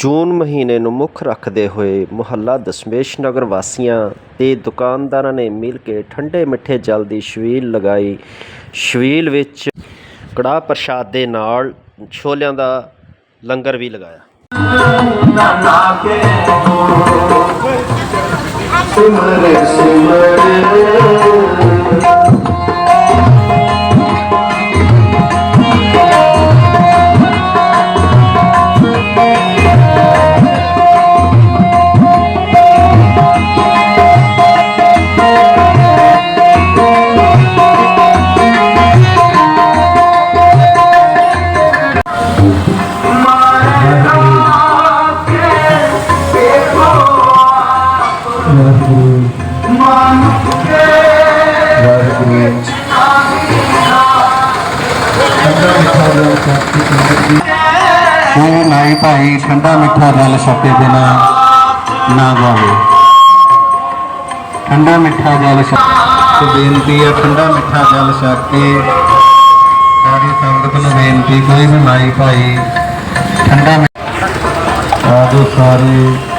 ਜੂਨ ਮਹੀਨੇ ਨੂੰ ਮੁੱਖ ਰੱਖਦੇ ਹੋਏ ਮੁਹੱਲਾ ਦਸ਼ਮੇਸ਼ ਨਗਰ ਵਾਸੀਆਂ ਤੇ ਦੁਕਾਨਦਾਰਾਂ ਨੇ ਮਿਲ ਕੇ ਠੰਡੇ ਮਿੱਠੇ ਜਲ ਦੀ ਛਬੀਲ ਲਗਾਈ। ਛਬੀਲ ਵਿੱਚ ਕੜਾਹ ਪ੍ਰਸ਼ਾਦ ਦੇ ਨਾਲ ਛੋਲਿਆਂ ਦਾ ਲੰਗਰ ਵੀ ਲਗਾਇਆ। ਸਿਮਰ ਸਿਮਰ ਉਹ ਨਾਈ ਭਾਈ ਠੰਡਾ ਮਿੱਠਾ ਜਲ ਛਕੇ ਬਿਨਾ ਨਾ ਜਾਵੇ ਠੰਡਾ ਮਿੱਠਾ ਜਲ ਛਕ ਤੇ ਬੇਨਤੀ ਹੈ ਠੰਡਾ ਮਿੱਠਾ ਜਲ ਛਕ ਕੇ ਸਾਰੀ ਸੰਗਤ ਨੂੰ ਬੇਨਤੀ ਕੋਈ ਵੀ ਨਾਈ ਭਾਈ ਠੰਡਾ ਮਿੱਠਾ ਆਜੋ ਸਾਰੇ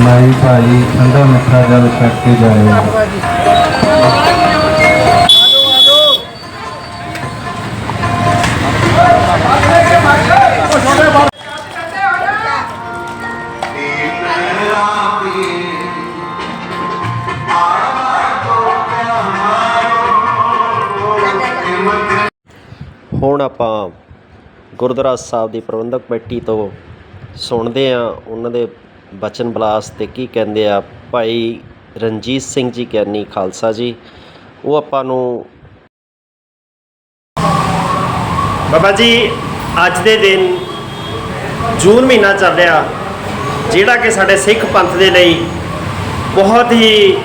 ਨਾਈ ਭਾਈ ਠੰਡਾ ਮਿੱਠਾ ਜਲ ਛਕ ਕੇ ਜਾਏ। ਹੁਣ ਆਪਾਂ ਗੁਰਦੁਆਰਾ ਸਾਹਿਬ ਦੀ ਪ੍ਰਬੰਧਕ ਕਮੇਟੀ ਤੋਂ ਸੁਣਦੇ ਆ ਉਹਨਾਂ ਦੇ ਬਚਨ ਬਲਾਸ ਅਤੇ ਕੀ ਕਹਿੰਦੇ ਆ? ਭਾਈ ਰਣਜੀਤ ਸਿੰਘ ਜੀ ਗਿਆਨੀ ਖਾਲਸਾ ਜੀ। ਉਹ ਆਪਾਂ ਨੂੰ ਬਾਬਾ ਜੀ, ਅੱਜ ਦੇ ਦਿਨ ਜੂਨ ਮਹੀਨਾ ਚੱਲ ਰਿਹਾ, ਜਿਹੜਾ ਕਿ ਸਾਡੇ ਸਿੱਖ ਪੰਥ ਦੇ ਲਈ ਬਹੁਤ ਹੀ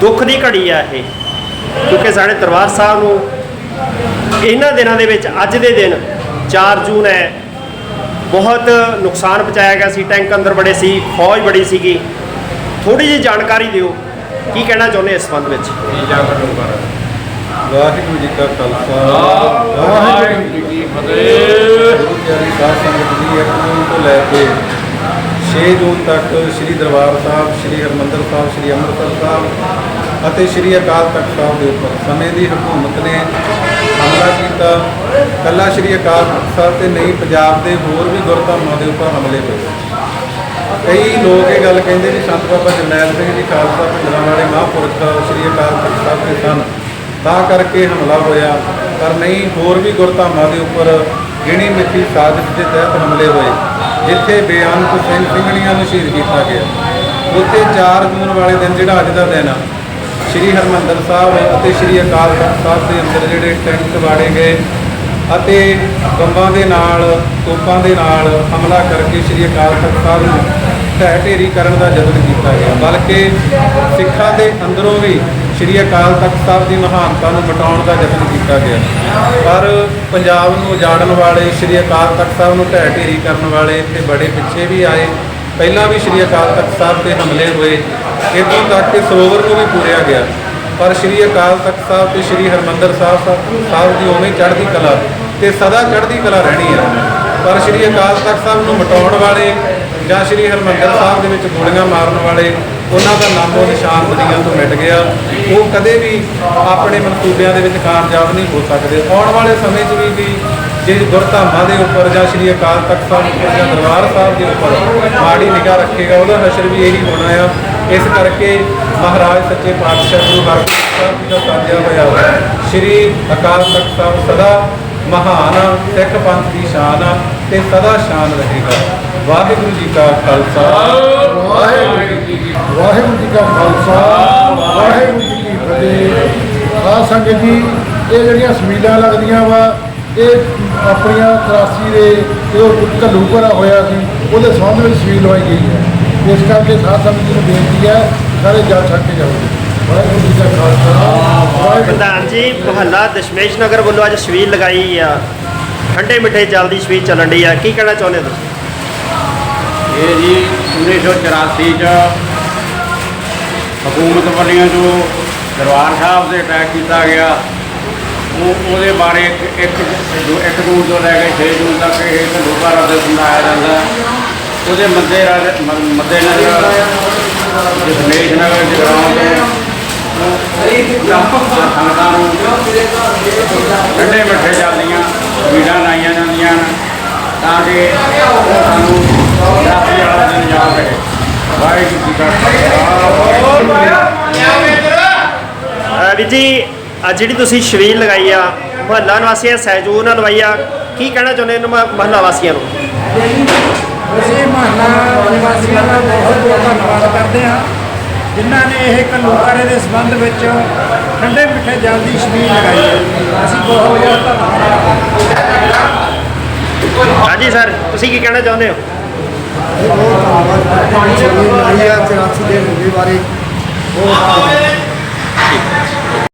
ਦੁੱਖ ਦੀ ਘੜੀ ਆ ਇਹ। ਕਿਉਂਕਿ ਸਾਡੇ ਦਰਬਾਰ ਸਾਹਿਬ ਨੂੰ ਇਹਨਾਂ ਦਿਨਾਂ ਦੇ ਵਿੱਚ ਅੱਜ ਦੇ ਦਿਨ 4 ਜੂਨ ਹੈ। ਬਹੁਤ ਨੁਕਸਾਨ ਪਹੁੰਚਾਇਆ ਗਿਆ ਸੀ ਟੈਂਕ ਅੰਦਰ ਬੜੇ ਸੀ ਫੌਜ ਬੜੀ ਸੀਗੀ। ਥੋੜੀ ਜਿਹੀ ਜਾਣਕਾਰੀ ਦਿਓ ਕੀ ਕਹਿਣਾ ਚਾਹੁੰਦੇ ਇਸ ਸੰਬੰਧ ਵਿੱਚ? ਵਾਹਿਗੁਰੂ ਜੀ ਕਾ ਖਾਲਸਾ। ਵਾਹਿਗੁਰੂ ਜੀ ਕੀ ਫਤਿਹ। ਗੁਰੂ ਪਿਆਰੀ ਸਾਧ ਸੰਗਤ ਜੀ 1 ਜੂਨ ਤੋਂ ਲੈ ਕੇ 6 ਜੂਨ ਤੱਕ ਸ੍ਰੀ ਦਰਬਾਰ ਸਾਹਿਬ ਸ੍ਰੀ ਹਰਮੰਦਰ ਸਾਹਿਬ ਸ੍ਰੀ ਅੰਮ੍ਰਿਤਸਰ ਸਾਹਿਬ ਅਤੇ ਸ੍ਰੀ ਅਕਾਲ ਤਖਤ ਸਾਹਿਬ ਦੇ ਉੱਪਰ ਸਮੇਂ ਦੀ ਹਕੂਮਤ ਨੇ ਹਮਲਾ ਕੀਤਾ। ਕੱਲਾ ਸ੍ਰੀ ਅਕਾਲ ਤਖਤ ਸਾਹਿਬ ਤੇ ਨਹੀਂ, ਪੰਜਾਬ ਦੇ ਹੋਰ ਵੀ ਗੁਰਧਾਮਾਂ ਦੇ ਉੱਪਰ ਹਮਲੇ ਹੋਏ। ਕਈ ਲੋਕ ਇਹ ਗੱਲ ਕਹਿੰਦੇ ਵੀ ਸੰਤ ਬਾਬਾ ਜਰਨੈਲ ਸਿੰਘ ਜੀ ਖਾਲਸਾ ਭਿੰਡਰਾਂ ਵਾਲੇ ਮਹਾਂਪੁਰਖ ਸ੍ਰੀ ਅਕਾਲ ਤਖਤ ਸਾਹਿਬ ਦੇ ਸਨ। ਤਾਂ ਕਰਕੇ ਹਮਲਾ ਹੋਇਆ। ਪਰ ਨਹੀਂ, ਹੋਰ ਵੀ ਗੁਰਧਾਮਾਂ ਦੇ ਉੱਪਰ ਗਿਣੀ ਮਿੱਠੀ ਸਾਜ਼ਿਸ਼ ਦੇ ਤਹਿਤ ਹਮਲੇ ਹੋਏ, ਜਿੱਥੇ ਬੇਅੰਤ ਸਿੰਘ ਸਿੰਘਣੀਆਂ ਨੂੰ ਸ਼ਹੀਦ ਕੀਤਾ ਗਿਆ। ਉੱਥੇ 4 ਜੂਨ ਵਾਲੇ ਦਿਨ, ਜਿਹੜਾ ਅੱਜ ਦਾ ਦਿਨ ਆ, ਸ਼੍ਰੀ ਹਰਮੰਦਰ ਸਾਹਿਬ ਅਤੇ ਸ਼੍ਰੀ ਅਕਾਲ ਤਖਤ ਸਾਹਿਬ ਦੇ ਅੰਦਰ ਜਿਹੜੇ ਟੈਂਕ ਵਾੜੇ ਗਏ ਅਤੇ ਬੰਬਾਂ ਦੇ ਨਾਲ, ਤੋਪਾਂ ਦੇ ਨਾਲ ਹਮਲਾ ਕਰਕੇ ਸ਼੍ਰੀ ਅਕਾਲ ਤਖਤ ਸਾਹਿਬ ਨੂੰ ਢਹਿ ਢੇਰੀ ਕਰਨ ਦਾ ਯਤਨ ਕੀਤਾ ਗਿਆ। ਬਲਕਿ ਸਿੱਖਾਂ ਦੇ ਅੰਦਰੋਂ ਵੀ ਸ਼੍ਰੀ ਅਕਾਲ ਤਖਤ ਸਾਹਿਬ ਦੀ ਮਹਾਨਤਾ ਨੂੰ ਮਿਟਾਉਣ ਦਾ ਯਤਨ ਕੀਤਾ ਗਿਆ। ਪਰ ਪੰਜਾਬ ਨੂੰ ਉਜਾੜਨ ਵਾਲੇ, ਸ਼੍ਰੀ ਅਕਾਲ ਤਖਤ ਸਾਹਿਬ ਨੂੰ ਢਹਿ ਢੇਰੀ ਕਰਨ ਵਾਲੇ ਇੱਥੇ ਬੜੇ ਪਿੱਛੇ ਵੀ ਆਏ। ਪਹਿਲਾਂ ਵੀ ਸ਼੍ਰੀ ਅਕਾਲ ਤਖਤ ਸਾਹਿਬ ਤੇ ਹਮਲੇ ਹੋਏ। ਇੱਥੋਂ ਤੱਕ ਕਿ ਸਰੋਵਰ ਨੂੰ ਵੀ ਪੂਰਿਆ ਗਿਆ। ਪਰ ਸ਼੍ਰੀ ਅਕਾਲ ਤਖਤ ਸਾਹਿਬ ਤੇ ਸ਼੍ਰੀ ਹਰਮੰਦਰ ਸਾਹਿਬ ਸਾਹਿਬ ਦੀ ਉਵੇਂ ਹੀ ਚੜ੍ਹਦੀ ਕਲਾ ਤੇ ਸਦਾ ਚੜ੍ਹਦੀ ਕਲਾ ਰਹਿਣੀ ਹੈ ਪਰ ਸ਼੍ਰੀ ਅਕਾਲ ਤਖਤ ਸਾਹਿਬ ਨੂੰ ਮਟਾਉਣ ਵਾਲੇ ਜਾਂ ਸ਼੍ਰੀ ਹਰਮੰਦਰ ਸਾਹਿਬ ਦੇ ਵਿੱਚ ਗੋਲੀਆਂ ਮਾਰਨ ਵਾਲੇ, ਉਹਨਾਂ ਦਾ ਨਾਮੋ ਨਿਸ਼ਾਨ ਦੁਨੀਆ ਤੋਂ ਮਿਟ ਗਿਆ। ਉਹ ਕਦੇ ਵੀ ਆਪਣੇ ਮਨਸੂਬਿਆਂ ਦੇ ਵਿੱਚ ਕਾਮਯਾਬ ਨਹੀਂ ਹੋ ਸਕਦੇ। ਆਉਣ ਵਾਲੇ ਸਮੇਂ 'ਚ ਵੀ ਵੀ ਜੇ ਗੁਰਧਾਮਾਂ ਦੇ ਉੱਪਰ ਜਾਂ ਸ਼੍ਰੀ ਅਕਾਲ ਤਖਤ ਸਾਹਿਬ ਉੱਪਰ ਜਾਂ ਦਰਬਾਰ ਸਾਹਿਬ ਦੇ ਉੱਪਰ ਮਾੜੀ ਨਿਗਾਹ ਰੱਖੇਗਾ, ਉਹਦਾ ਹਸ਼ਰ ਵੀ ਇਹੀ ਹੋਣਾ ਆ। ਇਸ ਕਰਕੇ ਮਹਾਰਾਜ ਸੱਚੇ ਪਾਤਸ਼ਾਹ ਗੁਰੂ ਹਰਗੋਬਿੰਦ ਸਾਹਿਬ ਜੀ ਦਾ ਸਾਜਿਆ ਹੋਇਆ। ਵਾ। ਸ਼੍ਰੀ ਅਕਾਲ ਤਖਤ ਸਾਹਿਬ ਸਦਾ ਮਹਾਨ ਆ, ਸਿੱਖ ਪੰਥ ਦੀ ਸ਼ਾਨ ਆ ਤੇ ਸਦਾ ਸ਼ਾਨ ਰਹੇਗਾ। ਵਾਹਿਗੁਰੂ ਜੀ ਕਾ ਖਾਲਸਾ। ਵਾਹਿਗੁਰੂ ਜੀ ਕੀ ਵਾਹਿਗੁਰੂ ਜੀ ਕਾ ਖਾਲਸਾ। ਵਾਹਿਗੁਰੂ ਜੀ ਕੀ ਫਤਿਹ। ਆ ਸੰਗਤ ਜੀ ਇਹ ਜਿਹੜੀਆਂ ਸ਼ਮੀਲਾਂ ਲੱਗਦੀਆਂ ਵਾ ਇਹ ਆਪਣੀਆਂ 83 ਦੇ ਜੋ ਘੱਲੂ ਘਰਾ ਹੋਇਆ ਸੀ ਉਹਦੇ ਸੰਬੰਧ ਵਿੱਚ ਸਵੀਲ ਲਵਾਈ ਗਈ ਹੈ। ਇਸ ਕਰਕੇ ਸਾਧ ਸੰਗਤ ਜੀ ਨੂੰ ਬੇਨਤੀ ਹੈ ਸਾਰੇ ਜਲ ਛੱਕ ਕੇ ਜਾਓ। ਵਾਹਿਗੁਰੂ ਜੀ ਖਾਲਸਾ ਪ੍ਰਧਾਨ ਜੀ ਮੁਹੱਲਾ ਦਸ਼ਮੇਸ਼ ਨਗਰ ਵੱਲੋਂ ਅੱਜ ਛਬੀਲ ਲਗਾਈ ਆ। ਠੰਡੇ ਮਿੱਠੇ ਜਲ ਦੀ ਛਬੀਲ ਚੱਲਣ ਡਈ ਆ। ਕੀ ਕਹਿਣਾ ਚਾਹੁੰਦੇ ਹੋ ਤੁਸੀਂ? ਇਹ ਜੀ 1984 ਚ ਹਕੂਮਤ ਵੱਲੋਂ ਜੋ ਦਰਬਾਰ ਸਾਹਿਬ ਤੇ ਅਟੈਕ ਕੀਤਾ ਗਿਆ ਉਹ ਉਹਦੇ ਬਾਰੇ ਇੱਕ ਇੱਕ ਦੋ- ਇੱਕ ਜੂਨ ਤੋਂ ਲੈ ਕੇ 6 ਜੂਨ ਤੱਕ ਇਹ ਘੱਲੂਘਾਰਾ ਦੇ ਸੁਣਾਇਆ ਜਾਂਦਾ। ਉਹਦੇ ਮੱਦੇ ਰਾਜ- ਮ- ਮੱਦੇ ਨਜ਼ਰ ਦਸ਼ਮੇਸ਼ ਨਗਰ ਜਗਰਾਉਂ ਤੋਂ ਸੰਗਤਾਂ ਨੂੰ ਠੰਡੇ ਮਿੱਠੇ ਚੱਲਦੀਆਂ ਵੀੜਾਂ ਲਾਈਆਂ ਜਾਂਦੀਆਂ ਹਨ, ਤਾਂ ਕਿ ਉਹ ਸਾਨੂੰ ਰਾਤੀ ਵਾਲਾ ਦਿਨ ਯਾਦ ਰਹੇ। ਵਾਹਿਗੁਰੂ ਜੀ ਕਾ ਖਾਲਸਾ। ਅਹ ਵੀਰ ਜੀ, ਅੱਜ ਜਿਹੜੀ ਤੁਸੀਂ ਸ਼ਬੀਲ ਲਗਾਈ ਆ, ਮਹੱਲਾ ਨਿਵਾਸੀਆਂ ਸਹਿਯੋਗ ਨਾਲ ਲਵਾਈ ਆ, ਕੀ ਕਹਿਣਾ ਚਾਹੁੰਦੇ ਹੋ ਮਹੱਲਾ ਵਾਸੀਆਂ ਨੂੰ? ਅਸੀਂ ਮਹੱਲਾ ਨਿਵਾਸੀਆਂ ਦਾ ਬਹੁਤ ਬਹੁਤ ਧੰਨਵਾਦ ਕਰਦੇ ਹਾਂ ਜਿਨ੍ਹਾਂ ਨੇ ਇਹ ਕਲੂਕਾਰੇ ਦੇ ਸੰਬੰਧ ਵਿੱਚ ਠੰਡੇ ਮਿੱਠੇ ਜਲ ਦੀ ਛਬੀਲ ਲਗਾਈ ਹੈ ਅਸੀਂ ਬਹੁਤ ਬਹੁਤ ਧੰਨਵਾਦ ਹਾਂਜੀ ਸਰ ਤੁਸੀਂ ਕੀ ਕਹਿਣਾ ਚਾਹੁੰਦੇ ਹੋ ਪਾਣੀ ਛੱਡੀ ਲੜਾਈ ਆ 84 ਦੇ ਮੁੱਦੇ ਬਾਰੇ ਬਹੁਤ